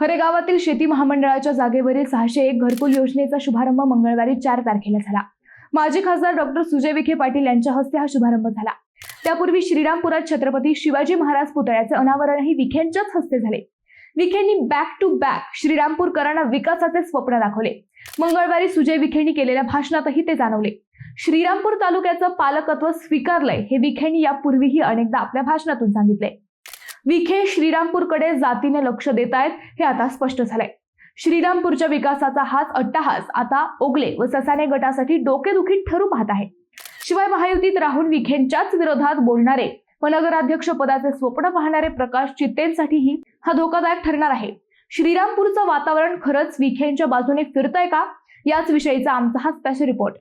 हरेगावातील शेती महामंडळाच्या जागेवरील सहाशे एक घरकुल योजनेचा शुभारंभ मंगळवारी चार तारखेला झाला. माजी खासदार डॉक्टर सुजय विखे पाटील यांच्या हस्ते हा शुभारंभ झाला. त्यापूर्वी श्रीरामपुरात छत्रपती शिवाजी महाराज पुतळ्याचे अनावरणही विखेंच्याच हस्ते झाले. विखेंनी बॅक टू बॅक श्रीरामपूरकरांना विकासाचे स्वप्न दाखवले. मंगळवारी सुजय विखेंनी केलेल्या भाषणातही ते जाणवले. श्रीरामपूर तालुक्याचं पालकत्व स्वीकारलंय हे विखेंनी यापूर्वीही अनेकदा आपल्या भाषणातून सांगितले विखे श्रीरामपूरकडे जातीने लक्ष देत आहेत हे आता स्पष्ट झालंय. श्रीरामपूरच्या विकासाचा हाच अट्टाहास आता ओगले व ससाने गटासाठी डोकेदुखी ठरू पाहत आहे. शिवाय महायुतीत राहून विखेंच्याच विरोधात बोलणारे व नगराध्यक्ष पदाचे स्वप्न पाहणारे प्रकाश चित्तेंसाठीही हा धोकादायक ठरणार आहे. श्रीरामपूरचं वातावरण खरंच विखेंच्या बाजूने फिरतंय का? याच विषयीचा आमचा हा स्पेशल रिपोर्ट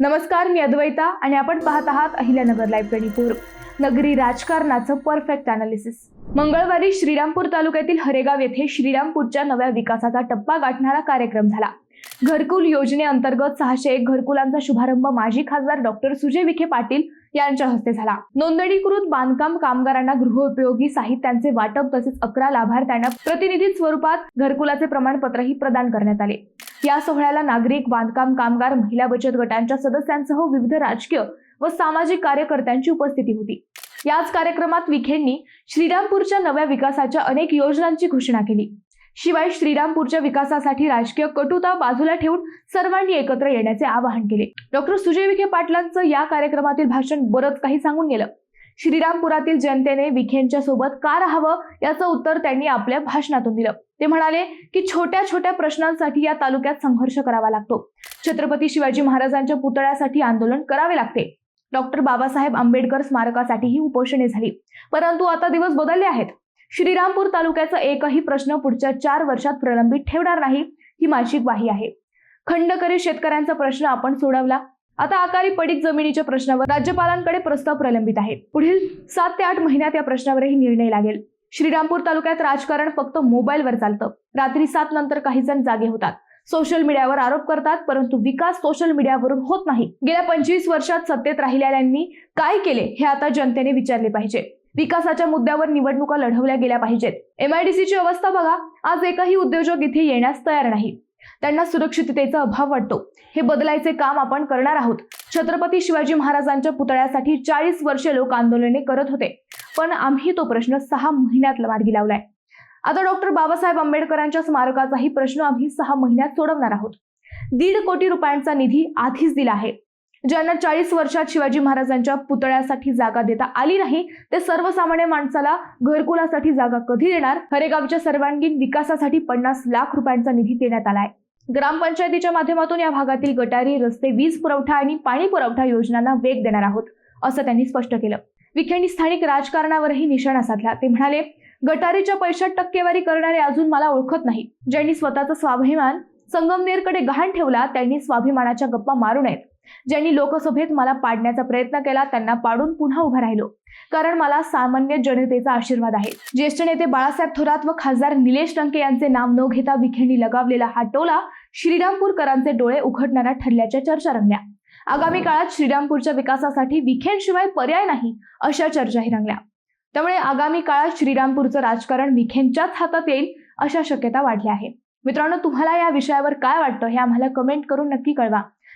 नमस्कार मी अद्वैता आणि आपण पाहत आहात अहिल्यानगर लाईव्ह ट्वेंटी फोर नगरी राजकारणाचं परफेक्ट अनालिसिस मंगळवारी श्रीरामपूर तालुक्यातील हरेगाव येथे श्रीरामपूरच्या नव्या विकासाचा टप्पा गाठणारा कार्यक्रम झाला. घरकुल योजनेअंतर्गत सहाशे एक घरकुलांचा शुभारंभ माजी खासदार डॉक्टर सुजय विखे पाटील यांच्या हस्ते झाला. नोंदणीकृत बांधकाम कामगारांना गृहोपयोगी साहित्यांचे वाटप तसेच अकरा लाभार्थ्यांना प्रतिनिधी स्वरूपात घरकुलाचे प्रमाणपत्रही प्रदान करण्यात आले. या सोहळ्याला नागरिक बांधकाम कामगार महिला बचत गटांच्या सदस्यांसह विविध राजकीय व सामाजिक कार्यकर्त्यांची उपस्थिती होती. याच कार्यक्रमात विखेंनी श्रीरामपूरच्या नव्या विकासाच्या अनेक योजनांची घोषणा केली. शिवाय श्रीरामपूरच्या विकासासाठी राजकीय कटुता बाजूला ठेवून सर्वांनी एकत्र येण्याचे आवाहन केले. डॉक्टर सुजय विखे पाटलांचं या कार्यक्रमातील भाषण बरंच काही सांगून गेलं. श्रीरामपुरातील जनतेने विखेंच्या सोबत का राहावं याचं उत्तर त्यांनी आपल्या भाषणातून दिलं. ते म्हणाले की छोट्या छोट्या प्रश्नांसाठी या तालुक्यात संघर्ष करावा लागतो. छत्रपती शिवाजी महाराजांच्या पुतळ्यासाठी आंदोलन करावे लागते. डॉक्टर बाबासाहेब आंबेडकर स्मारकासाठीही उपोषणे झाली. परंतु आता दिवस बदलले आहेत. श्रीरामपूर तालुक्याचा एकही प्रश्न पुढच्या चार वर्षात प्रलंबित ठेवणार नाही ही माझी ग्वाही आहे. खंडकरी शेतकऱ्यांचा प्रश्न आपण सोडवला. आता आकारी पडीक जमिनीच्या प्रश्नावर राज्यपालांकडे प्रस्ताव प्रलंबित आहे. पुढील सात ते आठ महिन्यात या प्रश्नावरही निर्णय लागेल. श्रीरामपूर तालुक्यात राजकारण फक्त मोबाईलवर चालतं. रात्री सात नंतर काही जण जागे होतात. सोशल मीडियावर आरोप करतात परंतु विकास सोशल मीडियावरून होत नाही. गेल्या पंचवीस वर्षात सत्तेत राहिलेल्यांनी काय केले हे आता जनतेने विचारले पाहिजे. विकासाच्या मुद्द्यावर निवडणुका लढवल्या गेल्या पाहिजेत. एमआयडीसीची अवस्था बघा. आज एकही उद्योजक इथे येण्यास तयार नाही. त्यांना सुरक्षिततेचा अभाव वाटतो. हे बदलायचे काम आपण करणार आहोत. छत्रपती शिवाजी महाराजांच्या पुतळ्यासाठी चाळीस वर्षे लोक आंदोलने करत होते. पण आम्ही तो प्रश्न सहा महिन्यात मार्गी लावलाय. आता डॉक्टर बाबासाहेब आंबेडकरांच्या स्मारकाचाही प्रश्न आम्ही सहा महिन्यात सोडवणार आहोत. दीड कोटी रुपयांचा निधी आधीच दिला आहे. ज्यांना चाळीस वर्षात शिवाजी महाराजांच्या पुतळ्यासाठी जागा देता आली नाही ते सर्वसामान्य माणसाला घरकुलासाठी जागा कधी देणार? हरेगावच्या सर्वांगीण विकासासाठी पन्नास लाख रुपयांचा निधी देण्यात आलाय. ग्रामपंचायतीच्या माध्यमातून या भागातील गटारी रस्ते वीज पुरवठा आणि पाणी पुरवठा योजनांना वेग देणार आहोत असं त्यांनी स्पष्ट केलं. विखेंनी स्थानिक राजकारणावरही निशाणा साधला. ते म्हणाले गटारीच्या पैशात टक्केवारी करणारे अजून मला ओळखत नाही. ज्यांनी स्वतःचा स्वाभिमान संगमनेरकडे गहाण ठेवला त्यांनी स्वाभिमानाच्या गप्पा मारू नयेत. ज्यांनी लोकसभेत मला पाडण्याचा प्रयत्न केला त्यांना पाडून पुन्हा उभा राहिलो. कारण मला सामान्य जनतेचा आशीर्वाद आहे. ज्येष्ठ नेते बाळासाहेब थोरात व खासदार निलेश टंके यांचे नाव न घेता विखेंनी लगावलेला हा टोला श्रीरामपूरकरांचे डोळे उघडणारा ठरल्याच्या चर्चा रंगल्या. आगामी काळात श्रीरामपूरच्या विकासासाठी विखेंशिवाय पर्याय नाही अशा चर्चाही रंगल्या. त्यामुळे आगामी काळात श्रीरामपूरचं राजकारण विखेंच्याच हातात येईल अशा शक्यता वाढल्या आहे मित्रांनो तुम्हाला या विषयावर काय वाटतं हे आम्हाला कमेंट करून नक्की कळवा.